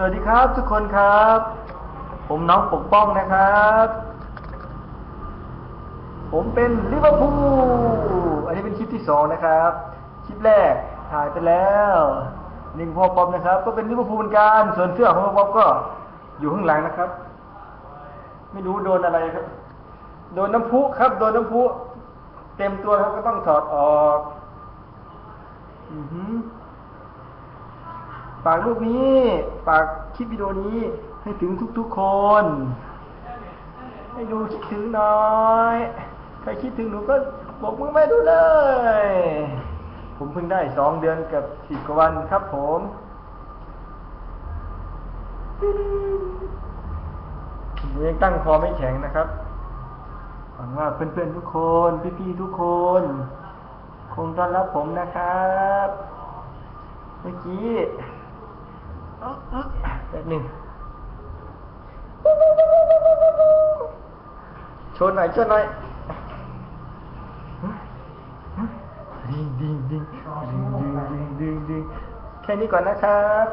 สวัสดีครับทุกคนครับ ผมน้องปกป้องนะครับ ผมเป็นลิเวอร์พูลอันนี้เป็นคลิปที่สองนะครับ คลิปแรกถ่ายไปแล้วนึ่งพ่อป๊อปนะครับ ก็เป็นลิเวอร์พูลเหมือนกันส่วนเสื้อของพ่อป๊อปก็อยู่ข้างหลังนะครับ ไม่รู้โดนอะไรครับ โดนน้ำพุครับ โดนน้ำพุเต็มตัวครับก็ต้องถอดออก อือหือากรูปนี้ฝากคลิปวิดีโอนี้ให้ถึงทุกๆคน ให้ดูคิดถึงหน่อย ใครคิดถึงหนูก็บอกมือไม่ดูเลย ผมเพิ่งได้สองเดือนกับสิบกว่าวันครับผมยังตั้งคอไม่แข็งนะครับ หวังว่าเพื่อนๆทุกคน พี่ๆทุกคน คงต้อนรับผมนะครับ เมื่อกี้ แบบหนึ่งโชว์หน่อยชว์หน่อยดิงดิงดิงดิงดิงดิงดิงแค่นี้ก่อนนะครับ